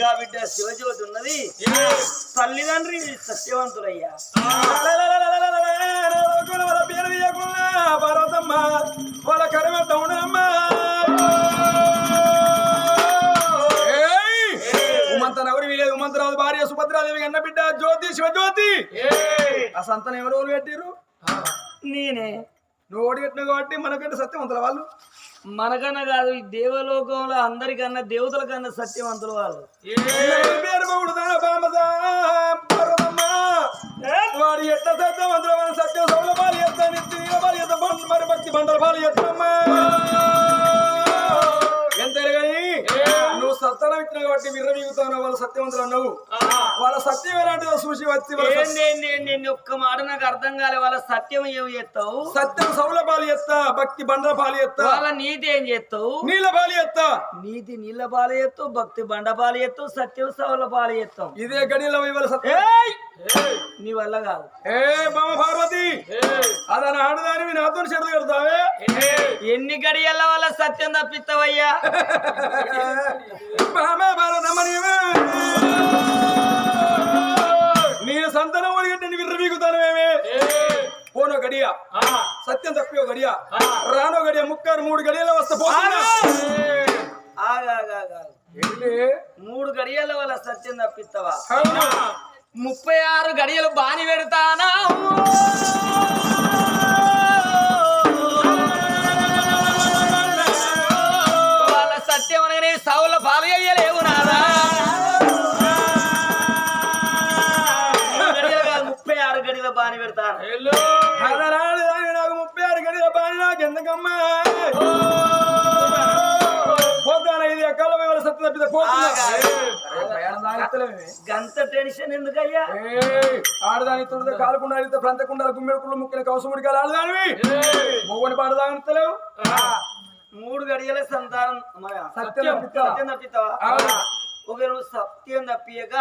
గా బిడ్డ శివజ్యోతి ఉన్నది. తల్లిదండ్రి సత్యవంతులయ్యా పర్వతమ్మ వాళ్ళ కరిమెత్త ఉండమ్మా ఉమంత నగరి వీలేదు ఉమంతరాజు భార్య సుభద్రాదేవి అన్న బిడ్డ జ్యోతి శివజ్యోతి. ఆ సంతానం ఎవరు ఎవరు పెట్టిరు నేనే. నువ్వు ఓడి పెట్టినావు కాబట్టి మనకంటే సత్యవంతుల వాళ్ళు. మనకన్నా కాదు ఈ దేవలోకంలో అందరికన్నా దేవతల కన్నా సత్యవంతులు వాళ్ళు. పేరు పొగుడుతాన బామసా, పర్వతమ్మ. వాడు ఎట్ట సత్యవంతుల మన సత్యం సౌల పాలు ఎత్త నిత్య పాలు ఎత్త బండ మరి భక్తి బండల పాలు ఎత్తమ్మా. సత్తానం ఇచ్చిన కాబట్టి విర్రవీగుతావు వాళ్ళ సత్యవంతులు అన్నావు వాళ్ళ సత్యం ఎలాంటిదో చూసి వచ్చి ఒక్క మాట నాకు అర్థం కాలే. వాళ్ళ సత్యం ఏమి చేస్తావు? సత్యం సౌల పాలు ఎత్త భక్తి బండల పాలు ఎత్త. వాళ్ళ నీతి ఏం చేస్తావు? నీళ్ళ పాలు ఎత్త. నీతి నీళ్ళ పాలు ఎత్తావు భక్తి బండ పాలు ఎత్తావు సత్యం సవుల పాలు ఎత్తావు ఇదే గడిలో ఇవాళ సత్యం! నీ వల్ల కాదు. ఏ బామ పార్వతి! అదన ఆడదానివి నాతో చెడు కడతావే ఎన్ని గడియల వల్ల సత్యం తప్పిస్తావయ్యా? నేను సంతానం ఒడిగట్టి విర్రవీగుతానమేమే పోనో గడియ. సత్యం తప్పియో గడియ. రానో గడియ ముక్కారు మూడు గడియలో వస్తా? మూడు గడియల వల్ల సత్యం తప్పిస్తావా అవును. ముప్పై ఆరు గడియలు బాని పెడతానా? పెడతాను నాకు ముప్పై ఆరు గడియ బాని నాకు ఎందుకమ్మా పోతాను ఇది ఎక్కడ వాళ్ళ సత్యం తప్పితే. గంత టెన్షన్ ఎందుకయ్యా? ఆడదాని తుండ కాలకుండా ప్రాంతకుండా గుమ్మెడుకుళ్ళు ముక్కిన కౌసముడి కాలు ఆడదానివి మొవ్వని పాట తాగుతలేవు మూడు గడియల సంతానం. సత్యం తప్పిస్తావా? సత్యం నువ్వు సత్యం తప్పియక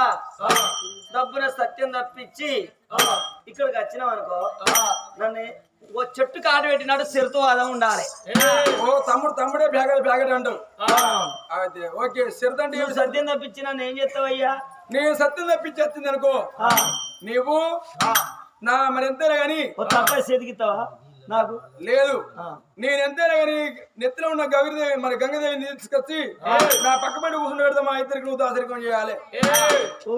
డబ్బున సత్యం తప్పించి ఇక్కడికి వచ్చినావు అనుకో నన్ను ఓ చెట్టు కాటు పెట్టినట్టు చెరుతూ అదా ఉండాలి. ఓ తమ్ముడు తమ్ముడే బ్యాగడ్ బ్యాగడ్ అంటావు. అయితే ఓకే నువ్వు సత్యం తప్పించి నన్ను ఏం చేస్తావయ్యా? నేను సత్యం తప్పించేస్తుంది అనుకో. ఆ, నీవు నా మరి ఎంతైనా గాని ఓ తప్ప నాకు? లేదు. ఆ. నేను ఎంతైనా గాని నెత్తిలో ఉన్న గౌరీదేవి మరి గంగదేవిని తీసుకొచ్చి నా పక్క పడి కూర్చుని పెడతా మా ఇద్దరికి నువ్వు దాసరికం చేయాలి. ఓ.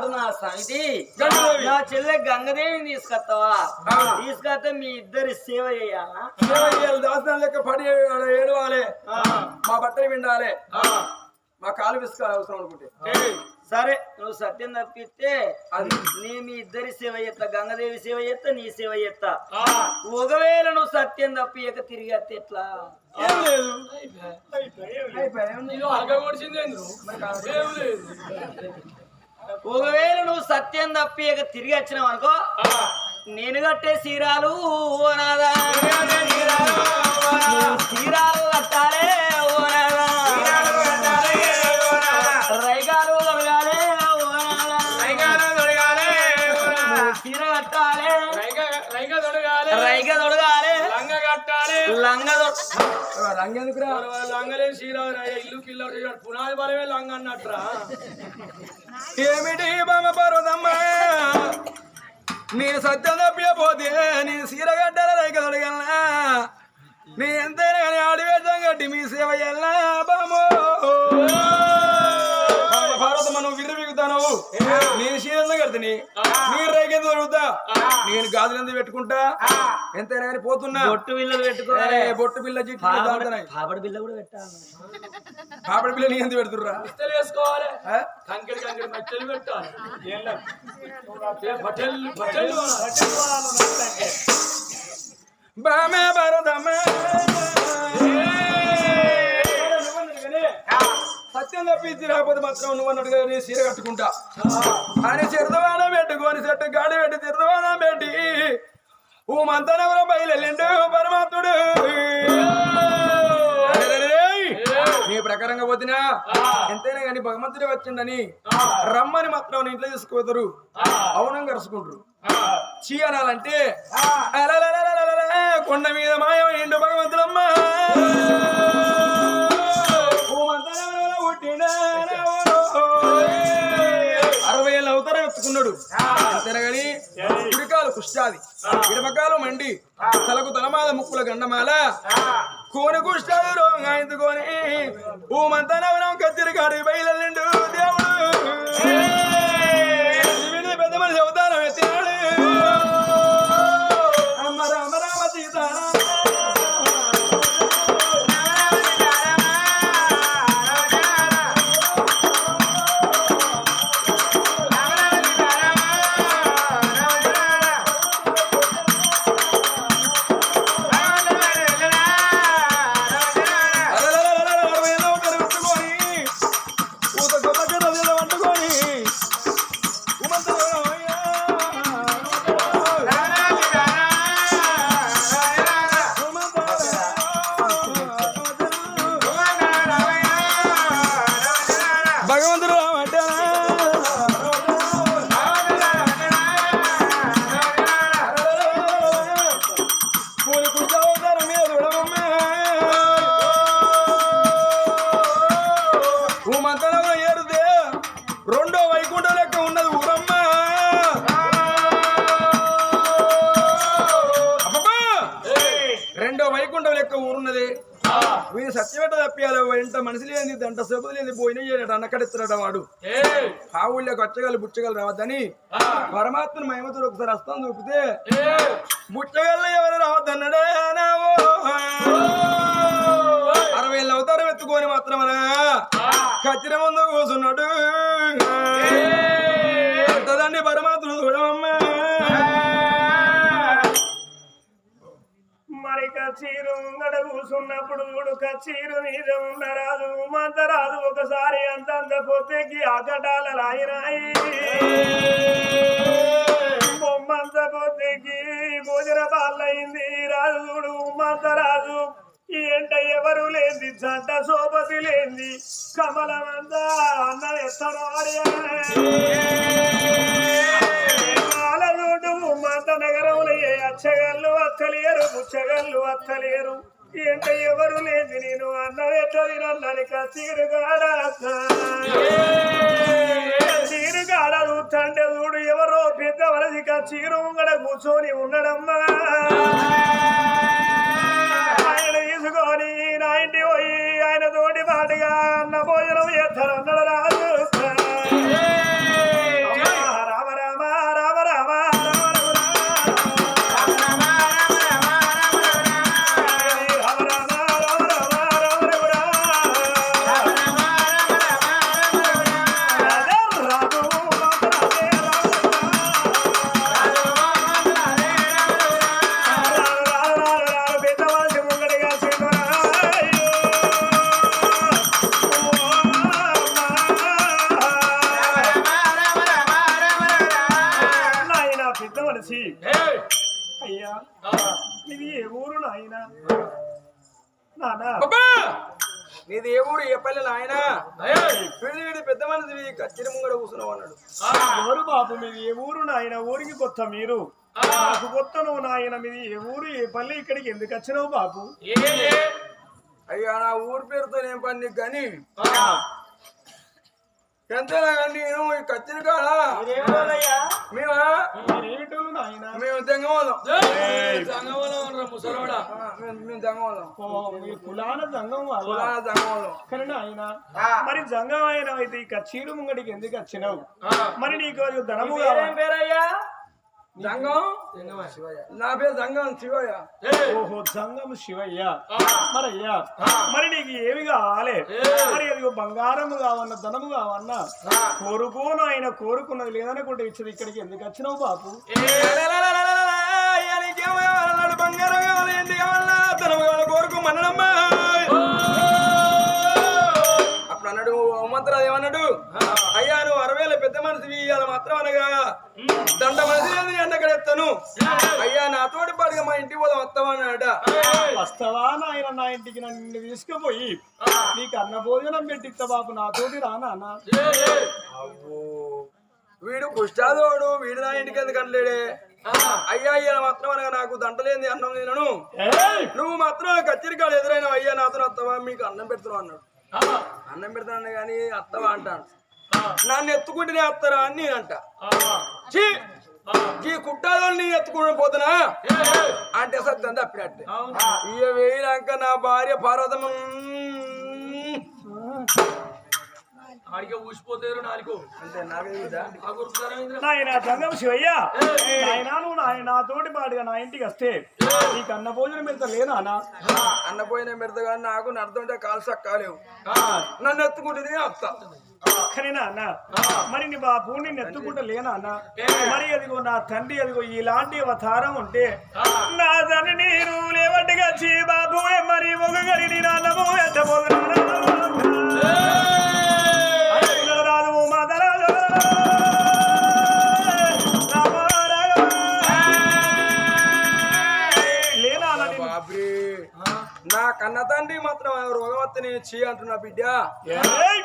నా సమితి గంగదేవి. నా చెల్లె గంగదేవిని తీసుకొస్తావా. తీసుకొస్తే మీ ఇద్దరి సేవ చేయాలా? సేవ చేయాలి. దాసనం లెక్క పడి ఏడవాలి. మా బట్టలు విండాలి. మా కాలు విసుకోవాలి అవసరం అనుకుంటే. సరే నువ్వు సత్యం తప్పిస్తే అది. నీ మీ ఇద్దరి సేవ చేస్తా. గంగదేవి సేవ చేస్తా నీ సేవ చేస్తా. ఒకవేళ నువ్వు సత్యం తప్పియక తిరిగి వస్తే ఎట్లా? ఏం లేదు. అయిపోయా. ఒకవేళ నువ్వు సత్యం తప్పియక తిరిగి వచ్చినావు అనుకో నేను కట్టే సీరాలు ఓ నాదా నువ్వు సీరాలు కట్టాలే రైగాలు సీర కట్టాలే? రైగ తొడగాలే లంగ తొడ రంగెందుకురా ఇల్లు పిల్లలు పునాది బలమే లంగ అన్నట్రా. ఏమిటి బామ పర్వతమ్మ నేను సత్యం తప్పిపోతే నేను సీరగడ్డల రైక తొడగలనా నీ ఎంతైనా కానీ ఆడివేశం కట్టి మీ సేవ ఎల్లా బామో. భారతమ్మ నువ్వు విర్రు బిగుతాను నేను సీరియల్గా కడుతుని నేను రైక దొరుకుతా నేను గాజులు ఎందుకు పెట్టుకుంటా ఎంతైనా కానీ పోతున్నా బొట్టు బిల్లలు పెట్టుకోవాలి బొట్టు దాంతున్నాయి పాపడి బిల్ల కూడా పెట్టాలి పాపడి పిల్ల నీ ఎందుకు పెడుతుర్రా వేసుకోవాలి? కంకెడి కంకెడి బట్టలు పెట్టాలి బామే భారతమ్మ సత్యం తప్పించి రాకపోతే మాత్రం నువ్వు అన్నట్టుగా నేను చీర కట్టుకుంటా. అని చిరదవాన పెట్టుకొని చెట్టు గాడి పెట్టి చిరదవాన పెట్టి ఊ మంతనవర బయలుండు పరమాత్ముడు. నీ ప్రకారంగా పోతినా ఎంతైనా కానీ భగవంతుడే వచ్చిండని రమ్మని మాత్రం నీ ఇంట్లో తీసుకుపోతారు అవునం కరుచుకుంటారు చీ అనాలంటే కొండ మీద మాయమైండు భగవంతుడమ్మా పెట్టుకున్నాడు. అంతేనగాని కుడికాలు కుష్టాది. ఇడమకాలు మండి. తలకు తలమాల ముక్కుల గండమాల కోని కుష్టాది రోగం ఆయనతుకొని ఊమంతా నవరం కత్తిరి కాడి బయలుండు దేవుడు. సభ లేని పోయిన అన్నకడెత్తున్నాడు వాడు. ఏయ్! ఆ ఊళ్ళోకి వచ్చగలు బుచ్చగలు రావద్దని పరమాత్మను మహిమతుడు ఒకసారి హస్తం చూపితే బుచ్చగల్లు ఎవరు రావద్దన్నాడే నావో అరవై ఏళ్ళ అవతారం ఎత్తుకొని మాత్రమనా? కత్తిర ముందు కూర్చున్నాడు. అంతదాన్ని పరమాత్ముడు చూడమమ్మా కచ్చీరు ముంగడ కూసున్నప్పుడు చూడు కచ్చీరు మీద ఉన్న రాజు మంతరాజు ఒకసారి అంతంత పొత్తెక్కి ఆకటాల లాగినాయి బొమ్మంత పొత్తెక్కి భోజన పాలైంది రాజు చూడు మంతరాజు ఈ ఎంట ఎవరు లేంది జంట సోపతి లేంది కమలమంతా అన్న ఎత్తనాడు మంత నగరంలో ఏ అచ్చగల్లు అక్కలేరు ముచ్చగల్లు అక్కలేరు ఏంట ఎవరు లేదు నేను అన్న ఎట్లది నన్నని చీరుగాడ చీరుగాడ చూస్తంటే చూడు ఎవరో పెద్ద వలసిక చీరు ముంగడ కూర్చొని ఉండడమ్మా ఆయన తీసుకొని నా ఇంటి పోయి ఆయన తోటి పాటుగా అన్న భోజనం ఎత్తరన్నడ అయ్యా. ఇది ఏ ఊరు నాయన నానా అబ్బా! నీది ఏ ఊరు? ఏ పల్లె నాయన వీడి పెద్ద మనిషి కత్తిరి ముంగడ కూర్చున్నావు అన్నాడు. ఎవరు బాబు? మీది ఏ ఊరు? నాయన ఊరికి కొత్త మీరు. నాకు కొత్త నువ్వు నాయన మీది ఏ ఊరు? ఏ పల్లె? ఇక్కడికి ఎందుకు వచ్చినావు బాబు? అయ్యా నా ఊరి పేరుతో ఏం పని కానీ ఈ కత్తిరి కాడ? మేమా? నాయన? మేము దెంగవాళ్ళం మేము దెంగవాళ్ళం కులాన దెంగవాళ్ళం కానీ నాయన మరి జంగం అయిన అయితే ఇక చీరు ముంగడికి ఎందుకు వచ్చినావు? మరి నీకు ధనము పేరయ్యా? జంగం? నా పేరు జంగం శివయ్య. ఓహో జంగం శివయ్య. మరయ్యా. మరి నీకు ఏమి కావాలి? మరి అది బంగారము కావన్నా ధనము కావన్నా? కోరుకోను ఆయన కోరుకున్నది లేదనుకుంటే ఇచ్చేది ఇక్కడికి ఎందుకు వచ్చినావు బంగారం కావాలి కావాలి అప్పుడు అన్నాడు హనుమంతరాజు ఏమన్నాడు? అయ్యా నువ్వు అరవేల మనిషివి ఇవాళ మాత్రం అనగా దండ మనిషి లేదు ఎండకడెత్తాను అయ్యా నాతోటి పాటుగా మా ఇంటికి పోదాం వస్తామన్నాడ వస్తావా నాయన నా ఇంటికి నన్ను తీసుకుపోయి. నీకు అన్న భోజనం పెట్టిస్తా బాబు నాతోటి రా నాన్న. వీడు కుష్టాదోడు వీడు నా ఇంటికి ఎందుకు అనలేడే? అయ్యా అయ్యా మాత్రం అనగా నాకు దంటలేంది అన్నం తినను! నువ్వు మాత్రం కచ్చరికాడు ఎదురైన అయ్యా నాతో వస్తావా మీకు అన్నం పెడుతున్నావు అన్నాడు. అన్నం పెడతాను కానీ అత్తవా అంటాను నన్ను ఎత్తుకుంటేనే వస్తారా అని నేనంట. ఛీ! ఈ కుట్టాలో నీ ఎత్తుకుని పోతున్నా? అంటే సత్యం తప్పినట్టే. ఇక వేయినాక నా భార్య పార్వతమ్మ ఆడికే ఊసిపోతారు నాలుగు. నాయన జంగం శివయ్య. నాయన నువ్వు నాయన నాతోటి పాటుగా నా ఇంటికి వస్తే నీకు అన్న భోజనం ఎంత లేనా అన్న అన్నపోయిన మెడతగా నాకు నడుతుంటే కాలు సక్కాలేవు. నన్ను ఎత్తుకుంటేనే వస్తా కానీ నాన్న మరి నీ బాపు నిన్ను ఎత్తుకుంటా లేనా అన్న? మరి అదిగో నా తండ్రి అదిగో ఇలాంటి అవతారం ఉంటే నా తండ్రి నేను లేవట్టుగా చీ బాబు మరి ఒక గడి నాన్నము రాదు కన్న తండ్రి మాత్రం రోగవత్త నేను చీ అంటున్నా బిడ్డ!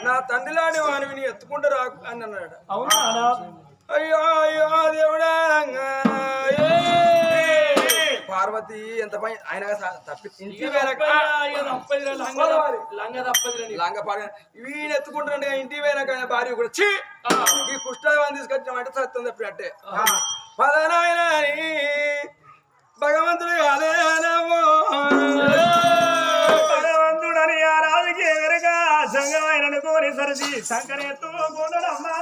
నా తండ్రి లాంటి వాడిని ఎత్తుకుంటూ రాకు అని అన్నాడు. అవునా? అయ్యో అయ్యో దేవుడా పార్వతి ఎంత పని ఆయన లంగ పాడ. వీడు ఎత్తుకుంటున్నాడు ఇంటి వెనక ఆయన భార్య కూడా. చీ ఈ కుష్ఠాన్ని తీసుకొచ్చామంటే సత్యం తప్పినట్టే పదనాయన భగవంతుడు కాదేనవో భగవంతుడని ఆ కోరి సరిది. శంకరెత్తు కొండలమ్మా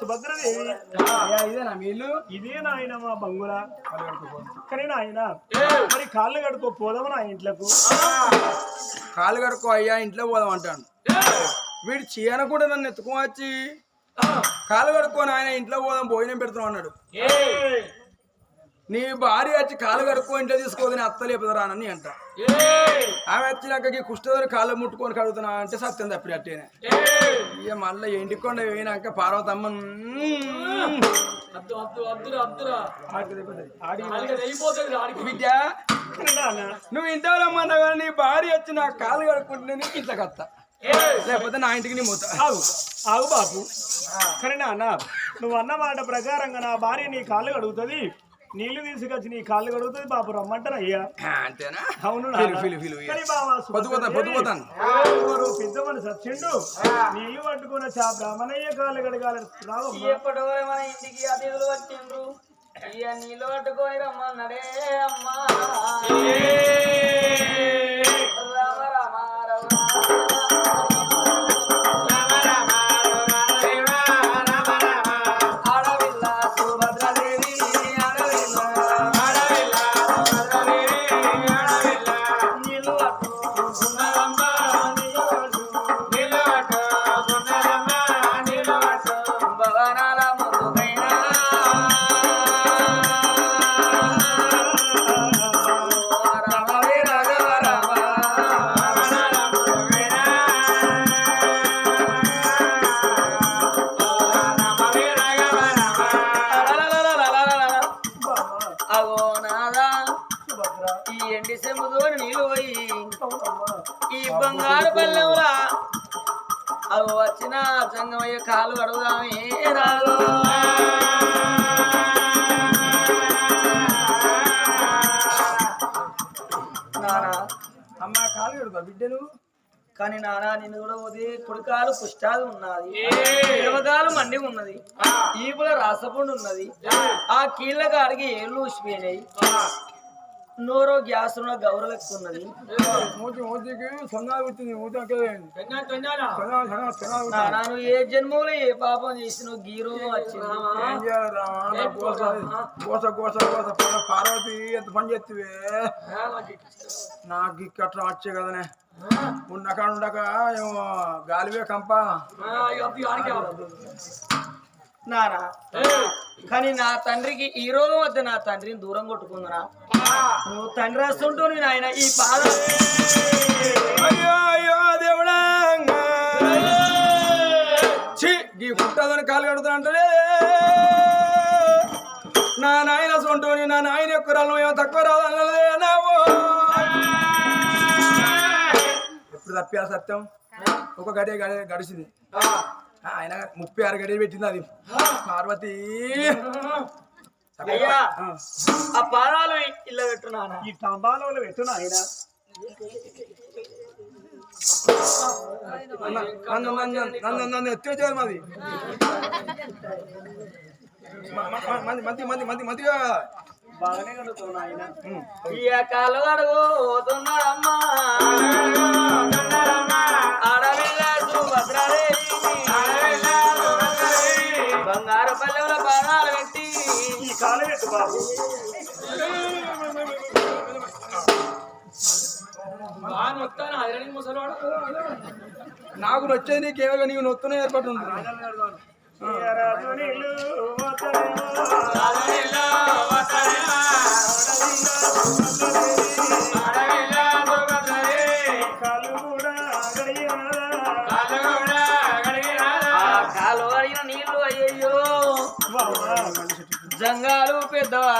సుభద్రదేవి ఇదేనా మీళ్ళు ఇదే నాయన మా బంగుల. కానీ నాయన. మరి కాళ్ళు కడుకో పోదాము నా ఇంట్లకు? కాలు కడుక్కో అయ్యా ఇంట్లో పోదాం అంటాను. వీడు చీయన కూడా నన్ను ఎత్తుకొని వచ్చి కాలు కడుక్కొని ఆయన ఇంట్లో పోదాం భోజనం పెడతాం అన్నాడు. నీ భార్య వచ్చి కాలు కడుక్కో ఇంట్లో తీసుకోదని అత్త లేపుదరానని అంట. ఆమె వచ్చినాక ఈ కుష్ఠధరి కాళ్ళు ముట్టుకొని కడుగుతున్నా అంటే సత్యం తప్పి అట్టేనే. ఇక మళ్ళీ ఎండికొండ పోయినాక పార్వతమ్మ బిడ్డ నువ్వు ఇంట్లో రమ్మన్నా కానీ నీ భార్య వచ్చి నా కాలు కడుక్కుంటే నీ ఇంట్లో కత్తా లేకపోతే నా ఇంటికి నీ మూత ఆగు ఆగు బాపు కానీ నాన్న నువ్వు అన్న మాట ప్రకారంగా నా భార్య నీ కాళ్ళు కడుగుతుంది. నీళ్ళు తీసుకొచ్చి నీ కాళ్ళు కడుగుతుంది బాపు రమ్మంటానయ్యా అంతేనా? అవును ఫీలు, నాన్న. ఫీలు, ఫీలు, కానీ బావా పొద్దుపోతా, పొద్దుపోతాను. ఎవరు పెద్దమని సచ్చిండు నీళ్ళు పట్టుకున్న చా బ్రాహ్మణయ్య కాళ్ళు కడగాలి. ఎప్పుడో మన ఇంటికి అతిథులు వచ్చిండ్రు. ఇక నీళ్ళు పట్టుకొని రమ్మన్నాడే అమ్మా. నువ్వు కానీ నానా నిన్ను కూడా ఉదయ కుడికాలు పుష్టాలు ఉన్నది. ఇరవకాలు మండి ఉన్నది. ఈపుల రాసపుండు ఉన్నది. ఆ. కీళ్ళ కాడికి ఏళ్ళు ఊసిపోయినాయి. నోరో గ్యాస్ ఉన్న గౌరవ ఎక్కువ ఉన్నది మూతి మూతికి సొందాలు వచ్చింది మూతి అంటే పెన్నా పెన్నానా సొందాలు సొందాలు సొందాలు నానా నువ్వు ఏ జన్మలో ఏ పాపం చేసినావు గీరు పార్వతి ఎంత పని చేస్తువే నాకు ఇక్కట్లా వచ్చే కదనే. ఉండక ఉండక ఏమో గాలివే కంప. నానా కానీ నా తండ్రికి ఈ రోజు వద్ద నా తండ్రిని దూరం కొట్టుకుందరా. నువ్వు తండ్రి వస్తుంటూ నేను ఆయన ఈ పాద అయ్యో అయ్యో దేవుడా ఛీ ఈ పుట్టదని కాలు కడుతున్నా అంటే నా నాయన సొంటోని నా నాయన యొక్క రాళ్ళు ఏమో తక్కువ రాదన్నదే నావో ఎప్పుడు తప్పారు సత్యం. ఒక గడియ గడియ గడిచింది. ఆయన ముప్పై ఆరు గడియ పెట్టింది అది. పార్వతి. అయ్యా ఆ. పాదాలు ఇల్ల పెట్టున్నానా? ఈ తంబాలలో పెట్టు నాయన నన్ను నన్ను నన్ను నన్ను ఎత్తేసారు మాది. మ- మ- మ- మంది మంది మంది మంది మందిగా. బాగానే కడుగుతావు నాయన. ఈ కాలు అడుగు పోతున్నాడమ్మా ఆడవిల్ల బంగారు పల్లెల పాదాలు పెట్టి. ఈ కాలు పెట్టు బాబు. బాగా మొత్తాను హైరాణి ముసలివాడు నాకు నచ్చేది నీకేమో నీకు నొత్తునే ఏర్పాటు రాజు నీళ్ళు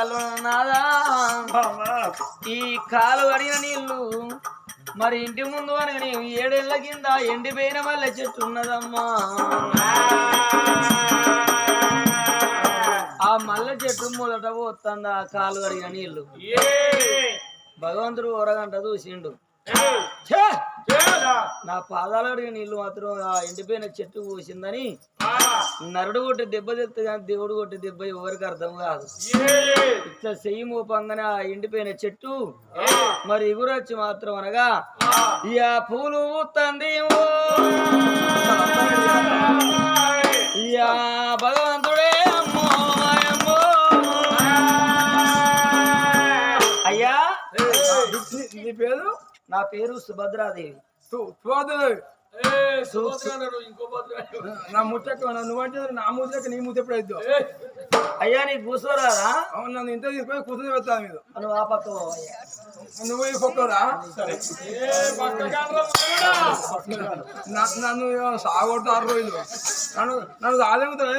పెద్దవాళ్ళు నాదా? ఈ కాలు అడిగిన నీళ్ళు మరి ఇంటి ముందు అనగా ఏడేళ్ళ కింద ఎండిపోయిన మల్లె చెట్టు ఉన్నదమ్మా. ఆ మల్లె చెట్టు మొదట పోతుంది? ఆ కాలు అడిగిన నీళ్ళు భగవంతుడు ఒరగంట చూసిండు! నా పాదాలు అడిగిన నీళ్ళు మాత్రం ఆ ఎండిపోయిన చెట్టు పోసిందని నరుడు కొట్టి దెబ్బ తెస్తే కానీ దేవుడు కొట్టి దెబ్బ ఎవరికి అర్థం కాదు. ఇట్లా చెయ్యి మోపంగానే ఆ ఎండిపోయిన చెట్టు మరి ఎగురొచ్చి మాత్రం అనగా ఇక పూలు తంది ఇక భగవంతుడే అమ్మో అమ్మో. అయ్యా నీ- నీ పేరు? నా పేరు సుభద్రాదేవి. సు- సువార్తదేవి. సుభద్రన్నారు ఇంకో భద్ర నా ముచ్చక్క నువ్వంటే నా ముచ్చక్క నీ ముచ్చ ఎప్పుడు అవుతావు అయ్యా నీకు కూర్చోరాదా? అవును నన్ను ఇంత తీసుకొని కూర్చొని పెడతాను మీరు. నువ్వు ఆ పక్క పో అయ్యా. నువ్వు ఈ నన్ను సాగొడతారు రోజులు నన్ను నన్ను సాగలుగుతాను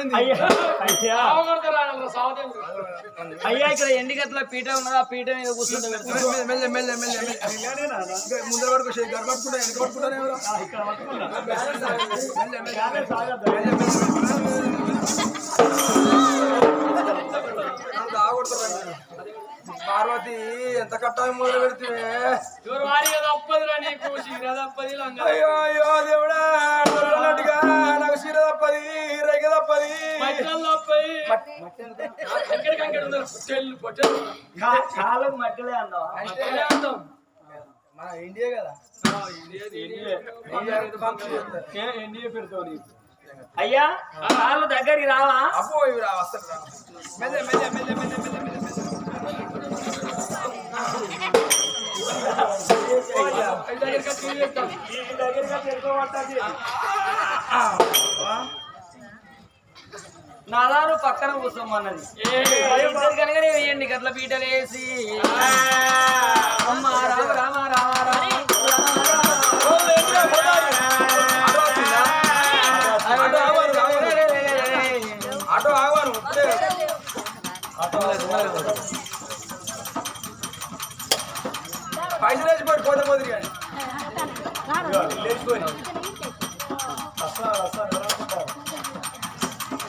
అయ్యా ఇక్కడ ఎండిగట్ల పీట ఉన్నది ఆ పీట మీద కూర్చుంటే పెడతాను మెల్లె మెల్లె మెల్లె మెల్లె అయ్యానే నాన్న. ఇంకా ముందర వరకు షేక్ గారు పట్టుకుంటా వెనక పట్టుకుంటానే. Mellea mellea యానే సాగద్దు. నన్ను సాగొడతారు పార్వతి ఎంత కట్టాలి మొదలు పెడితే. అయ్యో అయ్యో దేవుడా దొరకనట్టుగా నాకు చీర తప్పది రేగ తప్పది. కాలం మట్టిలే మధ్యలో అంటాం మన ఇండియా కదా. ఏ, ఎన్డీఏ పెడతావు. అయ్యా కాళ్ళు దగ్గరికి రావా? అబ్బో ఇవి రా వస్తారు రా మెల్లె మెల్లె మెల్లె మెల్లె మెల్లె. నాదారు పక్కన కూర్చోమన్నది కనుక నేను ఎండి గట్ల పీటలు వేసి అమ్మ రామ రామ రామ ఆటో పైసలు వేసిపోయి పోతే పోతుంది కానీ.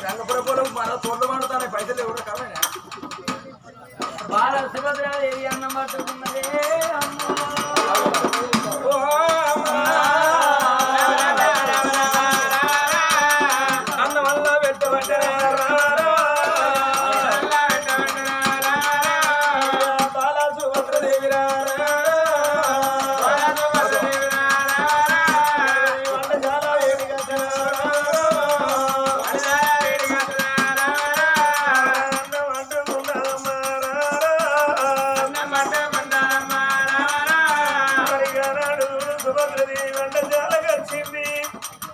రంగపురం మన తోటలు పండుతానే పైసలు ఎవరు కావాలి బాల సుభద్ర దేవి అన్నం పట్టుకున్నదే ఆనాడు సుభద్రదేవి వంటశాలకు వచ్చింది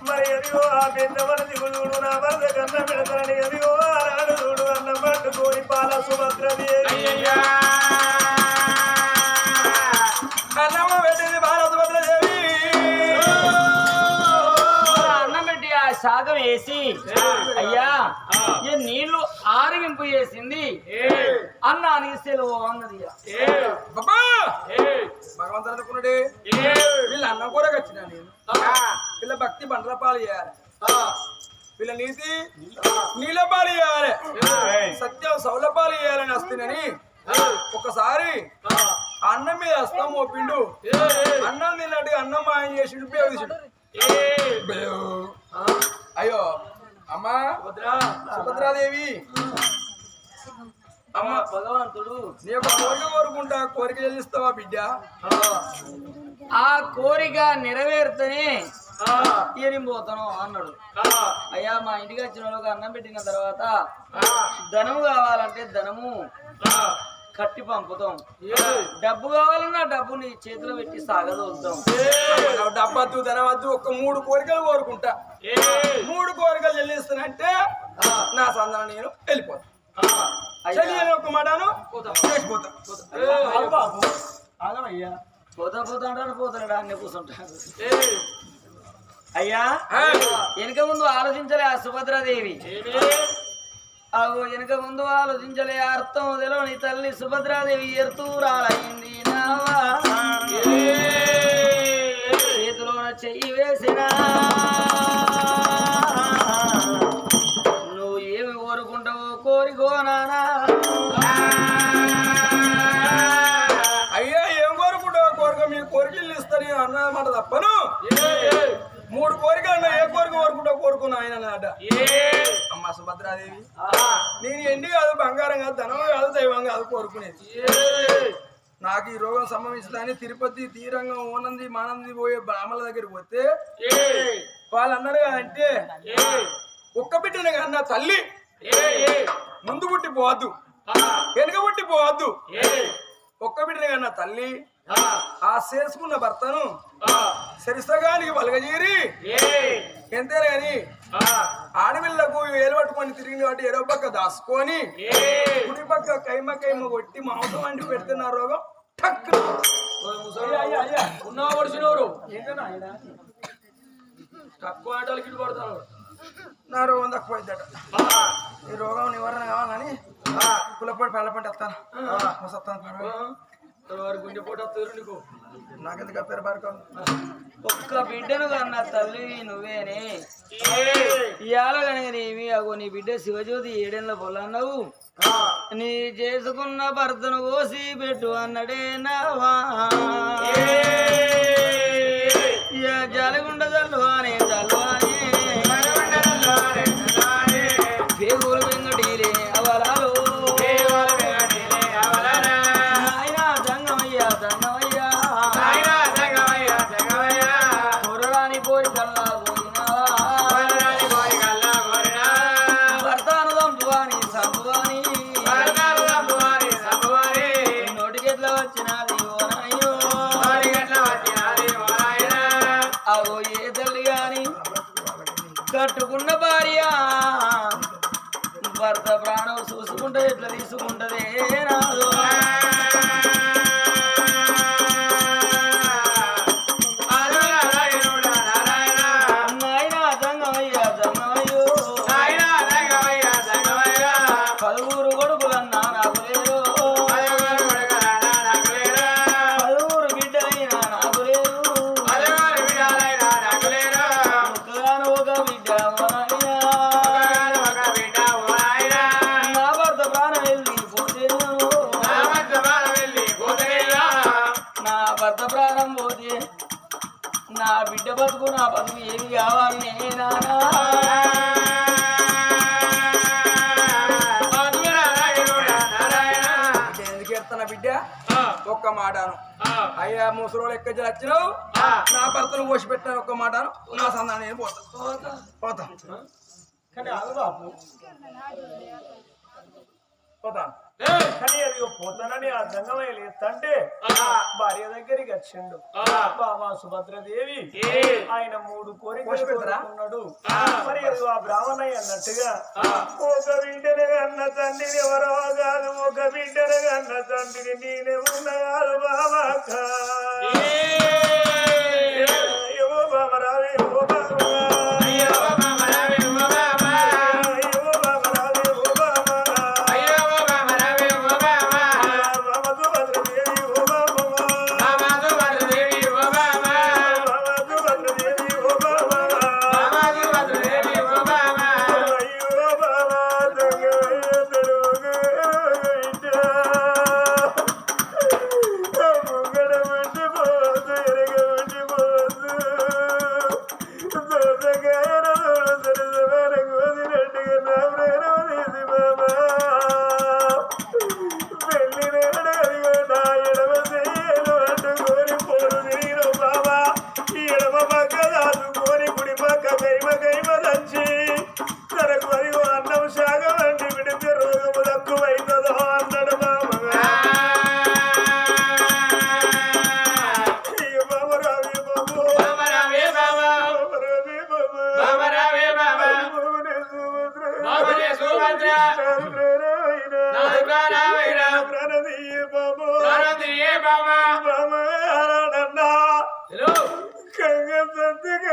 మరి అదిగో ఆ పెద్ద మనది చూడు నా వరద కన్న పెడతాడు. అదిగో ఆనాడు చూడు అన్నం పట్టుకొని పాల సుభద్రదేవి అన్నమ్మ శాగం వేసి అయ్యా ఈ నీళ్ళు ఆరగింపు చేసింది. అన్న అని సెలవు అన్నది భగవంతుడు అనుకున్నాడే? వీళ్ళ అన్నం కూడా వచ్చినా నేను? వీళ్ళ భక్తి బండ్ల పాలు చేయాలి. వీళ్ళ నీతి? నీళ్ళ పాలు. చేయాలి. సత్యం సౌల పాలు చేయాలని వస్తుందని. ఒకసారి అన్నం మీద వస్తాం మోపిండు అన్నం తిన్నట్టు అన్నం మాయం చేసి ఉపయోగించాడు. అయ్యో అమ్మా సుభద్రాదేవి. అమ్మ భగవంతుడు. నీ యొక్క కోరిక కోరుకుంటా కోరిక చెల్లిస్తావా బిడ్డ? ఆ. కోరిక నెరవేరుతనే ఏం పోతాను అన్నాడు. అయ్యా మా ఇంటికి వచ్చిన వాళ్ళకి అన్నం పెట్టిన తర్వాత ధనము కావాలంటే ధనము. కట్టి పంపుతాం. డబ్బు కావాలన్నా డబ్బు నీ చేతిలో పెట్టి సాగదోలుతాం. డబ్బద్దు ధనవద్దు ఒక మూడు కోరికలు కోరుకుంటా. మూడు కోరికలు చెల్లిస్తానంటే నా సందన నేను వెళ్ళిపోతా. అయ్యా చెల్లి ఒక మాటను ఆగమయ్యా పోతా. పోతా అంటాడు పోతాడు అన్నీ కూర్చుంటాడు అయ్యా వెనక ముందు ఆలోచించలే ఆ సుభద్రాదేవి. అగో వెనక ముందు ఆలోచించలే అర్థం తెలియని తల్లి సుభద్రాదేవి ఎర్తూరాలయ్యింది నావా. చేతిలోన చెయ్యి వేసిన. నువ్వు ఏమి కోరుకుంటావో కోరికో నానా. అయ్యా ఏం కోరుకుంటావు కోరిక? మీ కోరికలు ఇస్తాను అన్నమాట తప్పను. మూడు కోరికలు అన్నా ఏ కోరిక కోరుకుంటావు కోరుకున్నా ఆయన అన్నమాట అమ్మ సుభద్రాదేవి. నేను ఎండి కాదు బంగారం కాదు ధనం కాదు దైవం కాదు కోరుకునేది. నాకు ఈ రోగం సంభవించిందని తిరుపతి తీరంగం ఓనంది మానంది పోయే బ్రాహ్మణుల దగ్గరికి పోతే వాళ్ళు అన్నారు అంటే ఒక్క బిడ్డను కన్నా తల్లి. ముందు పుట్టి పోవద్దు. వెనుక పుట్టి పోవద్దు. ఒక్క బిడ్డను కన్నా తల్లి. ఆ. చేసుకున్న భర్తను సరిసగానికి వలగజేరి ఎంతేనా గాని ఆడపిల్లకు ఏలు పట్టుకొని తిరిగింది కాబట్టి ఎడవ పక్క దాచుకొని కుడి పక్క కైమ కైమ కొట్టి మాంసం వండి పెడుతున్న రోగం. పడిచినవరు తక్కువ ఆటలకి ఇటు పడతాను నా రోగం తక్కువైందట ఈ రోగం నివారణ కావాలని కులపడి పళ్ళపడి వస్తాను వస్తాను వారి గుండె పోటీ వస్తారు నీకు. నాకెందుకు పేరు పారుకో ఒక్క బిడ్డను కన్నా తల్లి నువ్వేనే. ఇవాళ కనుక నీవి అగో నీ బిడ్డ శివజ్యోతి ఏడేళ్ళ పొలన్నావు. నీ చేసుకున్న భర్తను కోసి పెట్టు అన్నడే నావా. జలగుండ జల్వానే జల్వానే కట్టుకున్న భార్య. భర్త ప్రాణం చూసుకుంటే ఎట్లా తీసుకుంటదే? నాదో ఎడతాన బిడ్డ? ఒక్క మాటను. అయ్యా ముసలోడు ఎక్క వచ్చినావు? నా భర్తను పోసి పెట్టాను ఒక్క మాటను. నా సంధానం నేను పోతా? పోతా. పోతా. కానీ అది పోతానని ఆ లేదంటే భార్య దగ్గరికి వచ్చిండు. బాబా సుభద్రదేవి ఆయన మూడు కోరికలు మరి ఆ బ్రాహ్మణయ్య అన్నట్టుగా ఒక బిడ్డను కన్న తండ్రిని ఎవరో కాదు ఒక బిడ్డను కన్న తండ్రిని నేనే బాబా ఏవో బాబా ఏవో బాబా రావే కంగ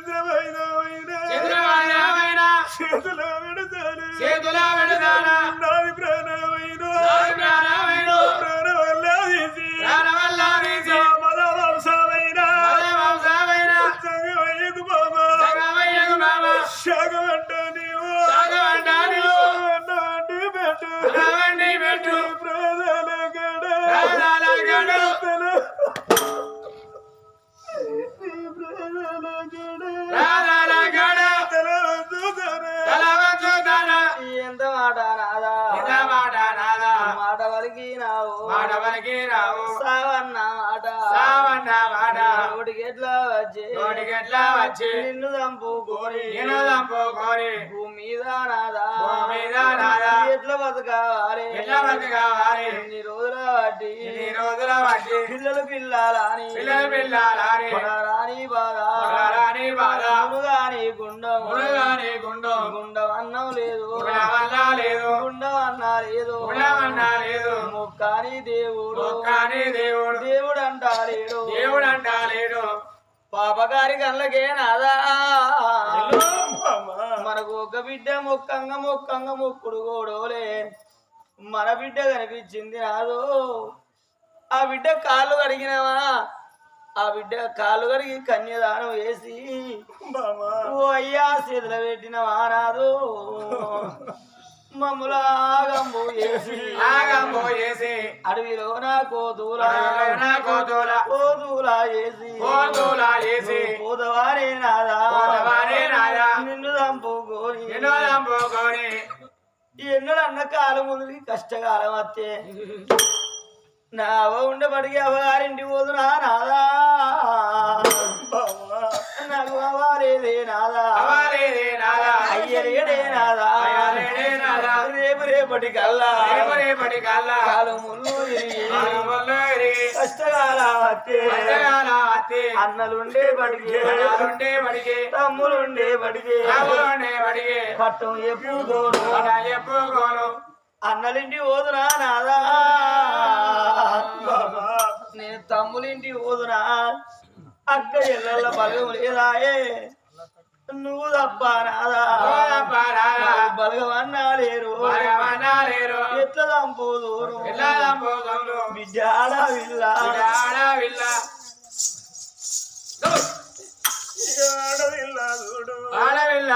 ఇక ఎట్లా వచ్చి నిన్ను చంపుకోని భూమి మీద నాదా ఎట్లా బతకాలి? ఇన్ని రోజుల బట్టి రోజుల బట్టి పిల్లలు పిల్లాలని పిల్లలు పిల్లాలని రాని బాధ. రాని బాధ. మునుగాని గుండం. మునగాని గుండం. గుండం అన్నం లేదు. వల్ల లేదు. గుండం అన్నా లేదు. గుణమన్నా లేదు. ముక్కాని దేవుడు. కానీ దేవుడు. దేవుడు అంటారేడు దేవుడు అంటాలేడు పాపగారి కళ్ళకే నాదా. మనకు ఒక బిడ్డ మొక్కంగా మొక్కంగా మొక్కుడు గోడోలే మన బిడ్డ కనిపించింది నాదో. ఆ బిడ్డ కాళ్ళు కడిగినవా? ఆ బిడ్డ కాళ్ళు కడిగి కన్యదానం వేసి ఓ అయ్యా చేతులు పెట్టినవా నాదు? మమ్ముల ఆగంబు వేసి ఆగం పోయేసి అడవిలో నా కోతుల నా కోతుల. కోతుల వేసి కోతుల వేసి పోదవారే నాదా. పోదవారే నాదా. నిన్ను చంపుకొని ఎన్నో లంపుకొని ఎన్నడు అన్న కాలం ముందు కష్టకాలం వస్తే నా ఉండబడికి అవ్వగారింటి పోదునా నాదా. రేపు రేపటి కల్లా రేపు రేపటి కల్లా కాలం ముందు తిరిగి ఆగములు ఎరిగి కష్టకాలం అత్తి అన్నలుండే బడికి? అన్నారుండే బడికి? తమ్ములుండే బడికి? రాములుండే బడికి? పట్టం ఎప్పుడు అలా చెప్పుకోను అన్నలింటి పోదునా నాదా? నేను తమ్ములింటి పోదునా అక్క ఎల్లల బలగం లేదాయే నువ్వు తప్ప నాదా? పారారా బలగం అన్నా లేరు ఎట్లా చంపుదూరు ఎలా లంపోగంలో బిడ్డ ఆడవిల్లా ఆడవిల్ల ఆడవిల్లా చూడు ఆడవిల్ల?